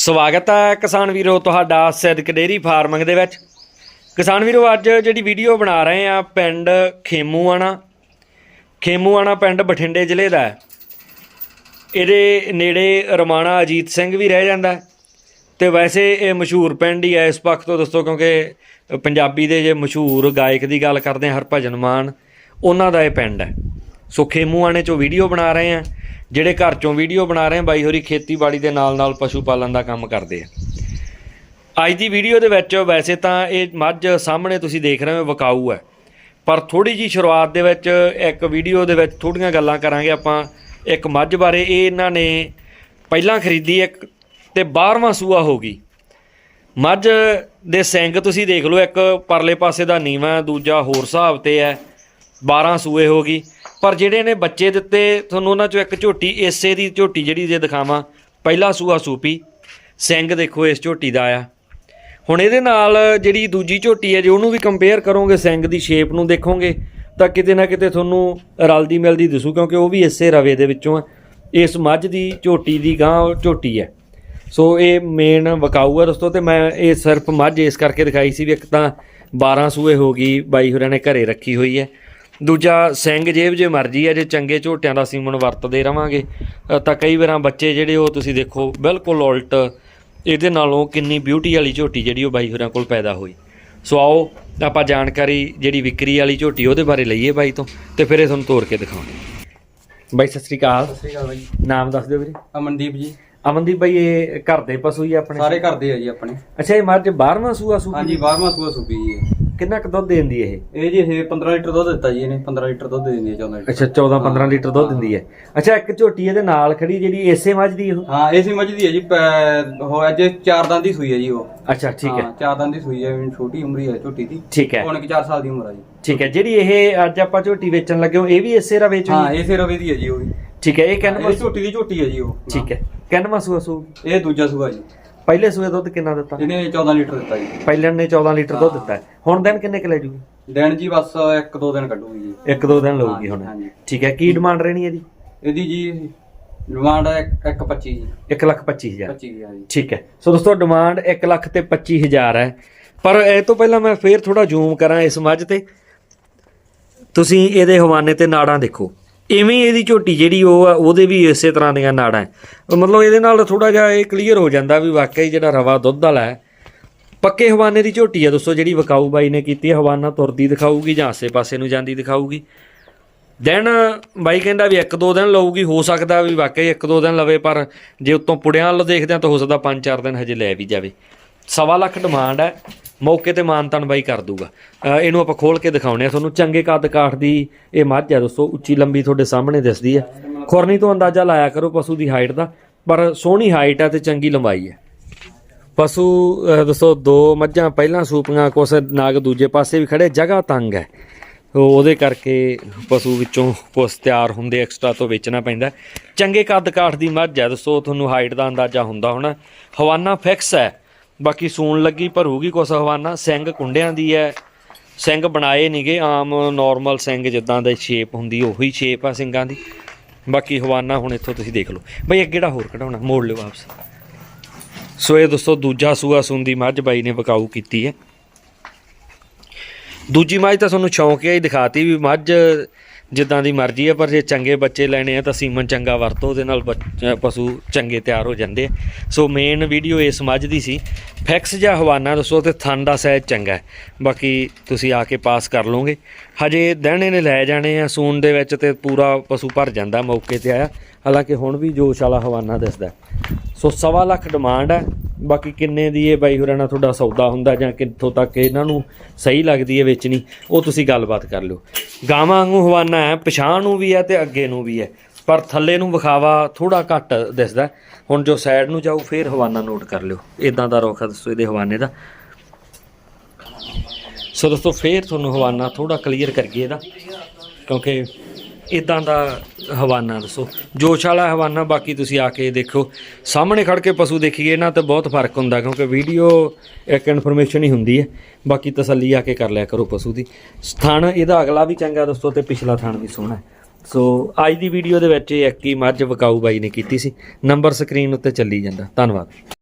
ਸਵਾਗਤ ਹੈ ਕਿਸਾਨ ਵੀਰੋ ਤੁਹਾਡਾ ਸਿੱਧਕ ਡੇਰੀ ਫਾਰਮਿੰਗ ਦੇ ਵਿੱਚ। ਕਿਸਾਨ ਵੀਰੋ, ਅੱਜ ਜਿਹੜੀ ਵੀਡੀਓ ਬਣਾ ਰਹੇ ਆ ਪਿੰਡ ਖੇਮੂਆਣਾ। ਖੇਮੂਆਣਾ ਪਿੰਡ ਬਠਿੰਡੇ ਜ਼ਿਲ੍ਹੇ ਦਾ ਹੈ। ਇਹਦੇ ਨੇੜੇ ਰਮਾਣਾ ਅਜੀਤ ਸਿੰਘ ਵੀ ਰਹਿ ਜਾਂਦਾ ਹੈ। ਤੇ ਵੈਸੇ ਇਹ ਮਸ਼ਹੂਰ ਪਿੰਡ ਹੀ ਹੈ ਇਸ ਪੱਖ ਤੋਂ ਦੋਸਤੋ ਕਿਉਂਕਿ ਪੰਜਾਬੀ ਦੇ ਜੇ ਮਸ਼ਹੂਰ ਗਾਇਕ ਦੀ ਗੱਲ ਕਰਦੇ ਹਾਂ, ਹਰਭਜਨ ਮਾਨ, ਉਹਨਾਂ ਦਾ ਇਹ ਪਿੰਡ ਹੈ। ਸੋ ਖੇਮੂਆਣੇ ਚੋਂ ਵੀਡੀਓ ਬਣਾ ਰਹੇ ਆ ਜਿਹੜੇ ਘਰ ਚੋਂ ਵੀਡੀਓ ਬਣਾ ਰਹੇ ਬਾਈ ਹੋਰੀ ਖੇਤੀਬਾੜੀ ਦੇ ਨਾਲ ਨਾਲ ਪਸ਼ੂ ਪਾਲਣ ਦਾ ਕੰਮ ਕਰਦੇ ਆ। ਅੱਜ ਦੀ ਵੀਡੀਓ ਦੇ ਵਿੱਚ ਵੈਸੇ ਤਾਂ ਇਹ ਮੱਝ ਸਾਹਮਣੇ ਤੁਸੀਂ ਦੇਖ ਰਹੇ ਹੋ, ਵਿਕਾਊ ਹੈ। ਪਰ ਥੋੜੀ ਜੀ ਸ਼ੁਰੂਆਤ ਦੇ ਵਿੱਚ ਇੱਕ ਵੀਡੀਓ ਦੇ ਵਿੱਚ ਥੋੜੀਆਂ ਗੱਲਾਂ ਕਰਾਂਗੇ ਆਪਾਂ ਇੱਕ ਮੱਝ ਬਾਰੇ। ਇਹ ਇਹਨਾਂ ਨੇ ਪਹਿਲਾਂ ਖਰੀਦੀ ਇੱਕ ਤੇ 12ਵਾਂ ਸੂਆ ਹੋ ਗਈ। ਮੱਝ ਦੇ ਸਿੰਗ ਤੁਸੀਂ ਦੇਖ ਲਓ, ਇੱਕ ਪਰਲੇ ਪਾਸੇ ਦਾ ਨੀਵਾ, ਦੂਜਾ ਹੋਰ ਹਿਸਾਬ ਤੇ ਹੈ। 12 ਸੂਏ ਹੋ ਗਈ। ਪਰ ਜਿਹੜੇ ਨੇ ਬੱਚੇ ਦਿੱਤੇ, ਤੁਹਾਨੂੰ ਉਹਨਾਂ ਚੋਂ ਇੱਕ ਝੋਟੀ, ਇਸੇ ਦੀ ਝੋਟੀ ਜਿਹੜੀ ਜੇ ਦਿਖਾਵਾਂ, ਪਹਿਲਾ ਸੂਆ ਸੂਪੀ। ਸਿੰਘ ਦੇਖੋ, ਇਸ ਝੋਟੀ ਦਾ ਆ ਹੁਣ ਇਹਦੇ ਨਾਲ ਜਿਹੜੀ ਦੂਜੀ ਝੋਟੀ ਹੈ, ਜੇ ਉਹਨੂੰ ਵੀ ਕੰਪੇਅਰ ਕਰੋਗੇ, ਸਿੰਘ ਦੀ ਸ਼ੇਪ ਨੂੰ ਦੇਖੋਗੇ, ਤਾਂ ਕਿਤੇ ਨਾ ਕਿਤੇ ਤੁਹਾਨੂੰ ਰਲਦੀ ਮਿਲਦੀ ਦਿਸੂ, ਕਿਉਂਕਿ ਉਹ ਵੀ ਇਸੇ ਰਵੇ ਦੇ ਵਿੱਚੋਂ ਆ ਇਸ ਮੱਝ ਦੀ ਝੋਟੀ ਦੀ ਗਾਂ ਝੋਟੀ ਹੈ। ਸੋ ਇਹ ਮੇਨ ਵਕਾਊ ਹੈ ਦੋਸਤੋ, ਤੇ ਮੈਂ ਇਹ ਸਿਰਫ ਮੱਝ ਇਸ ਕਰਕੇ ਦਿਖਾਈ ਸੀ ਵੀ ਇੱਕ ਤਾਂ 12 ਸੂਏ ਹੋ ਗਈ, ਬਾਈ ਹੋਰਾਂ ਨੇ ਘਰੇ ਰੱਖੀ ਹੋਈ ਹੈ। ਦੂਜਾ ਸਿੰਘ ਜੇਬ ਜੇ ਮਰਜ਼ੀ ਹੈ ਜੇ ਚੰਗੇ ਝੋਟਿਆਂ ਦਾ ਸੀਮਨ ਵਰਤਦੇ ਰਵਾਂਗੇ ਤਾਂ ਕਈ ਵਾਰਾਂ ਬੱਚੇ ਜਿਹੜੇ ਉਹ ਤੁਸੀਂ ਦੇਖੋ ਬਿਲਕੁਲ ਉਲਟ ਇਹਦੇ ਨਾਲੋਂ ਕਿੰਨੀ ਬਿਊਟੀ ਵਾਲੀ ਝੋਟੀ ਜਿਹੜੀ ਉਹ ਬਾਈ ਹੋਰਾਂ ਕੋਲ ਪੈਦਾ ਹੋਈ। ਸੋ ਆਓ ਆਪਾਂ ਜਾਣਕਾਰੀ ਜਿਹੜੀ ਵਿਕਰੀ ਵਾਲੀ ਝੋਟੀ ਉਹਦੇ ਬਾਰੇ ਲਈਏ ਬਾਈ ਤੋਂ ਤੇ ਫਿਰ ਇਹ ਤੁਹਾਨੂੰ ਤੋੜ ਕੇ ਦਿਖਾਉਂਦੇ ਬਾਈ ਸਤਿ ਸ੍ਰੀ ਅਕਾਲ। ਸਤਿ ਸ਼੍ਰੀ ਅਕਾਲ ਬਾਈ। ਨਾਮ ਦੱਸ ਦਿਓ ਵੀਰੇ। ਅਮਨਦੀਪ ਜੀ। ਅਮਨਦੀਪ ਬਾਈ ਇਹ ਘਰ ਦੇ ਪਸ਼ੂ ਹੀ ਆ ਆਪਣੇ? ਸਾਰੇ ਘਰ ਦੇ ਆ ਜੀ ਆਪਣੇ। ਅੱਛਾ ਇਹ ਮੱਝ 12ਵਾਂ ਸੂਆ ਸੂ ਹਾਂਜੀ 12ਵਾਂ ਸੂਆ ਸੂਪੀ ਜੀ। ਕਿੰਨਾ ਕੁ ਦੁੱਧ ਦਿੰਦੀ ਇਹ? ਇਹ ਜੀ ਇਹ 15 ਲੀਟਰ ਦੁੱਧ ਦਿੱਤਾ ਜੀ ਇਹਨੇ 15 ਲੀਟਰ ਦੁੱਧ ਦਿੰਦੀ ਹੈ 14 ਲੀਟਰ। ਅੱਛਾ 14 15 ਲੀਟਰ ਦੁੱਧ ਦਿੰਦੀ ਹੈ। ਅੱਛਾ ਇੱਕ ਝੋਟੀ ਇਹਦੇ ਨਾਲ ਖੜੀ ਜਿਹੜੀ ਏਸੇ ਮੱਝ ਦੀ ਉਹ? ਹਾਂ ਇਸੇ ਮੱਝ ਦੀ ਹੈ ਜੀ ਪੈ- ਉਹ ਅੱਜ ਚਾਰ ਦੰਦ ਦੀ ਸੂਈ ਹੈ ਜੀ ਉਹ। ਅੱਛਾ ਠੀਕ ਹੈ। ਹਾਂ, ਚਾਰ ਦੰਦ ਦੀ ਸੂਈ ਹੈ ਵੀ ਛੋਟੀ ਉਮਰ ਹੀ ਹੈ ਝੋਟੀ ਦੀ। ਠੀਕ ਹੈ। ਹੁਣ ਕਿ 4 ਸਾਲ ਦੀ ਉਮਰ ਆ ਜੀ। ਠੀਕ ਹੈ ਜਿਹੜੀ ਇਹ ਅੱਜ ਆਪਾਂ ਝੋਟੀ ਵੇਚਣ ਲੱਗੇ ਹੋ ਇਹ ਵੀ ਏਸੇ ਰਵੇ ਚੋਂ ਹਾਂ? ਹੀ? ਰਵੇ ਦੀ ਹੈ ਜੀ ਉਹ ਵੀ। ਠੀਕ ਹੈ ਇਹ ਕਿੰਨਵਾਂ ਇਹ ਝੋਟੀ ਦੀ ਝੋਟੀ ਹੈ ਜੀ ਉਹ ਠੀਕ ਹੈ। ਕਿੰਨਵਾਂ ਸੂਆ ਸੂ? ਇਹ ਦੂਜਾ ਸੂਆ ਜੀ। ਪਹਿਲੇ ਸੂਏ ਦੁੱਧ ਕਿੰਨਾ ਦਿੱਤਾ? ਇਹਨੇ 14 ਲੀਟਰ ਦਿੱਤਾ ਜੀ। ਪਹਿਲੇ ਨੇ 14 ਲੀਟਰ ਦੁੱਧ ਦਿੱਤਾ ਹੈ। ਹੁਣ ਦਿਨ ਕਿੰਨੇ ਕੁ ਲੈ ਜੂਗੀ? ਦਿਨ ਜੀ ਬਸ ਇੱਕ ਦੋ ਦਿਨ ਕੱਢੂਗੀ ਜੀ। ਇੱਕ ਦੋ ਦਿਨ ਲਊਗੀ ਹੁਣ। ਹਾਂਜੀ। ਠੀਕ ਹੈ ਕੀ ਡਿਮਾਂਡ ਰਹਿਣੀ ਹੈ ਜੀ ਇਹਦੀ ਜੀ ਡਿਮਾਂਡ ਹੈ 1.25 ਜੀ। 1 ਲੱਖ 25000 25 ਜੀ। ਹਾਂਜੀ ਠੀਕ ਹੈ। ਸੋ ਦੋਸਤੋ ਡਿਮਾਂਡ 1 ਲੱਖ ਤੇ 25000 ਹੈ। ਪਰ ਇਹ ਤੋਂ ਪਹਿਲਾਂ ਮੈਂ ਫੇਰ ਥੋੜਾ ਜ਼ੂਮ ਕਰਾਂ ਇਸ ਮੱਝ ਤੇ। ਤੁਸੀਂ ਇਹਦੇ ਹਵਾਨੇ ਤੇ ਨਾੜਾਂ ਦੇਖੋ। ਇਵੇਂ ਹੀ ਇਹਦੀ ਝੋਟੀ ਜਿਹੜੀ ਉਹ ਆ, ਉਹਦੇ ਵੀ ਇਸੇ ਤਰ੍ਹਾਂ ਦੀਆਂ ਨਾੜਾਂ ਮਤਲਬ ਇਹਦੇ ਨਾਲ ਥੋੜਾ ਜਿਹਾ ਇਹ ਕਲੀਅਰ ਹੋ ਜਾਂਦਾ ਵੀ ਵਾਕਈ ਜਿਹੜਾ ਰਵਾ ਦੁੱਧ ਵਾਲਾ ਹੈ ਪੱਕੇ ਹਵਾਨੇ ਦੀ ਝੋਟੀ ਹੈ ਦੋਸਤੋ, ਜਿਹੜੀ ਵਕਾਊ ਬਾਈ ਨੇ ਕੀਤੀ ਹਵਾਨਾ ਤੁਰਦੀ ਦਿਖਾਊਗੀ ਜਾਂ ਆਸੇ-ਪਾਸੇ ਨੂੰ ਜਾਂਦੀ ਦਿਖਾਊਗੀ। ਦਿਨ ਬਾਈ ਕਹਿੰਦਾ ਵੀ ਇੱਕ ਦੋ ਦਿਨ ਲਊਗੀ, ਹੋ ਸਕਦਾ ਵੀ ਵਾਕਈ ਇੱਕ ਦੋ ਦਿਨ ਲਵੇ, ਪਰ ਜੇ ਉਤੋਂ ਪੁੜਿਆਂ ਵੱਲ ਦੇਖਦੇ ਆ ਤਾਂ ਹੋ ਸਕਦਾ ਪੰਜ ਚਾਰ ਦਿਨ ਹਜੇ ਲੈ ਵੀ ਜਾਵੇ। ਸਵਾ ਲੱਖ ਡਿਮਾਂਡ ਹੈ, ਮੌਕੇ ਤੇ ਮਾਨਤਨ ਬਾਈ ਕਰ ਦੂਗਾ। ਇਹਨੂੰ ਆਪਾਂ ਖੋਲ ਕੇ ਦਿਖਾਉਣੇ ਆ ਤੁਹਾਨੂੰ ਚੰਗੇ ਕੱਦ ਕਾਠ ਦੀ ਇਹ ਮੱਝ ਹੈ ਦੋਸਤੋ, ਉੱਚੀ ਲੰਬੀ ਤੁਹਾਡੇ ਸਾਹਮਣੇ ਦਿਸਦੀ ਹੈ। ਖੁਰਨੀ ਤੋਂ ਅੰਦਾਜ਼ਾ ਲਾਇਆ ਕਰੋ ਪਸ਼ੂ ਦੀ ਹਾਈਟ ਦਾ, ਪਰ ਸੋਹਣੀ ਹਾਈਟ ਹੈ ਤੇ ਚੰਗੀ ਲੰਬਾਈ ਹੈ। ਪਸ਼ੂ, ਅਹ ਦੋਸਤੋ, ਦੋ ਮੱਝਾਂ, ਪਹਿਲਾਂ ਸੂਪੀਆਂ, ਕੁਛ ਨਾਗ ਦੂਜੇ ਪਾਸੇ ਵੀ ਖੜੇ, ਜਗ੍ਹਾ ਤੰਗ ਹੈ। ਉਹਦੇ ਕਰਕੇ ਪਸ਼ੂ ਵਿੱਚੋਂ ਕੁਛ ਤਿਆਰ ਹੁੰਦੇ ਐਕਸਟਰਾ ਤੋਂ ਵੇਚਣਾ ਪੈਂਦਾ ਚੰਗੇ ਕੱਦ ਕਾਠ ਦੀ ਮੱਝ ਹੈ ਦੋਸਤੋ, ਤੁਹਾਨੂੰ ਹਾਈਟ ਦਾ ਅੰਦਾਜ਼ਾ ਹੁੰਦਾ ਹੋਣਾ। ਹਵਾਨਾ ਫਿਕਸ ਹੈ। ਬਾਕੀ ਸੂਣ ਲੱਗੀ ਭਰੂਗੀ ਕੁਛ ਹਵਾਨਾ। ਸਿੰਘ ਕੁੰਡਿਆਂ ਦੀ ਹੈ। ਸਿੰਘ ਬਣਾਏ ਨਹੀਂਗੇ ਆਮ ਨਾਰਮਲ ਸਿੰਘ ਜਿੱਦਾਂ ਦੇ ਸ਼ੇਪ ਹੁੰਦੀ, ਉਹੀ ਸ਼ੇਪ ਆ ਸਿੰਘਾਂ ਦੀ। ਬਾਕੀ ਹਵਾਨਾ ਹੁਣ ਇੱਥੋਂ ਤੁਸੀਂ ਦੇਖ ਲਓ। ਬਈ ਅੱਗੇ ਜਿਹੜਾ ਹੋਰ ਕਢਾਉਣਾ? ਮੋੜ ਲਿਓ ਵਾਪਸ। ਸੋ ਇਹ ਦੋਸਤੋ, ਦੂਜਾ ਸੂਆ ਸੁੰਦੀ ਮੱਝ ਬਾਈ ਨੇ ਵਕਾਊ ਕੀਤੀ ਹੈ। ਦੂਜੀ ਮੱਝ ਤਾਂ ਤੁਹਾਨੂੰ ਸ਼ੌਂਕ ਸ਼ੌਂਕਿਆ ਹੀ ਦਿਖਾਤੀ ਵੀ ਮੱਝ ਜਿੱਦਾਂ ਦੀ ਮਰਜ਼ੀ ਹੈ ਪਰ ਜੇ ਚੰਗੇ ਬੱਚੇ ਲੈਣੇ ਆ ਤਾਂ ਸੀਮਨ ਚੰਗਾ ਵਰਤੋ, ਉਹਦੇ ਨਾਲ ਬੱਚ- ਪਸ਼ੂ ਚੰਗੇ ਤਿਆਰ ਹੋ ਜਾਂਦੇ ਆ। ਸੋ ਮੇਨ ਵੀਡੀਓ ਇਸ ਮੱਝ ਦੀ ਸੀ। ਫੈਕਸ ਜਾਂ ਹਵਾਨਾ ਦੱਸੋ ਤੇ ਥਣ ਦਾ ਸਾਈਜ਼ ਚੰਗਾ ਹੈ। ਬਾਕੀ ਤੁਸੀਂ ਆ ਕੇ ਪਾਸ ਕਰ ਲਓਗੇ। ਹਜੇ ਦਹਿਣੇ ਨੇ ਲੈ ਜਾਣੇ ਆ ਸੂਨ ਦੇ ਵਿੱਚ ਤੇ ਪੂਰਾ ਪਸ਼ੂ ਭਰ ਜਾਂਦਾ, ਮੌਕੇ ਤੇ ਆਇਆ। ਹਾਲਾਂਕਿ ਹੁਣ ਵੀ ਜੋਸ਼ ਵਾਲਾ ਹਵਾਨਾ ਦਿਸਦਾ ਸੋ ਸਵਾ ਲੱਖ ਡਿਮਾਂਡ ਹੈ। ਬਾਕੀ ਕਿੰਨੇ ਦੀ ਇਹ ਬਾਈ ਹੋਰਾਂ ਨਾਲ ਤੁਹਾਡਾ ਸੌਦਾ ਹੁੰਦਾ ਜਾਂ ਕਿੱਥੋਂ ਤੱਕ ਇਹਨਾਂ ਨੂੰ ਸਹੀ ਲੱਗਦੀ ਹੈ ਵੇਚਣੀ, ਉਹ ਤੁਸੀਂ ਗੱਲਬਾਤ ਕਰ ਲਿਓ। ਗਾਵਾਂ ਵਾਂਗੂ ਹਵਾਨਾ ਹੈ, ਪਛਾਣ ਨੂੰ ਵੀ ਹੈ ਤੇ ਅੱਗੇ ਨੂੰ ਵੀ ਹੈ। ਪਰ ਥੱਲੇ ਨੂੰ ਵਿਖਾਵਾ ਥੋੜਾ ਘੱਟ ਦਿਸਦਾ ਹੁਣ ਜੋ ਸਾਈਡ ਨੂੰ ਜਾਊ, ਫੇਰ ਹਵਾਨਾ ਨੋਟ ਕਰ ਲਿਓ। ਇਦਾਂ ਦਾ ਰੋਖਾ ਦੱਸੋ ਇਹਦੇ ਹਵਾਨੇ ਦਾ। ਸੋ ਦੋਸਤੋ, ਫੇਰ ਤੁਹਾਨੂੰ ਹਵਾਨਾ ਥੋੜਾ ਕਲੀਅਰ ਕਰੀਏ ਇਹਦਾ। ਕਿਉਂਕਿ ਇਦਾਂ ਦਾ ਹਵਾਨਾ ਦੱਸੋ। ਜੋਸ਼ ਵਾਲਾ ਹਵਾਨਾ, ਬਾਕੀ ਤੁਸੀਂ ਆ ਕੇ ਦੇਖੋ। ਸਾਹਮਣੇ ਖੜ ਕੇ ਪਸ਼ੂ ਦੇਖੀਏ ਨਾ ਤੇ ਬਹੁਤ ਫ਼ਰਕ ਹੁੰਦਾ, ਕਿਉਂਕਿ ਵੀਡੀਓ ਇੱਕ ਇਨਫੋਰਮੇਸ਼ਨ ਹੀ ਹੁੰਦੀ ਹੈ। ਬਾਕੀ ਤਸੱਲੀ ਆ ਕੇ ਕਰ ਲਿਆ ਕਰੋ ਪਸ਼ੂ ਦੀ। ਸਥਾਨ ਇਹਦਾ ਅਗਲਾ ਵੀ ਚੰਗਾ ਦੋਸਤੋ ਤੇ ਪਿਛਲਾ ਥਾਨ ਵੀ ਸੋਹਣਾ ਸੋ, ਅੱਜ ਦੀ ਵੀਡੀਓ ਦੇ ਵਿੱਚ ਇਹ ਇੱਕ ਹੀ ਮੱਝ ਵਕਾਊ ਬਾਈ ਨੇ ਕੀਤੀ ਸੀ। ਨੰਬਰ ਸਕਰੀਨ ਉੱਤੇ ਚੱਲੀ ਜਾਂਦਾ। ਧੰਨਵਾਦ।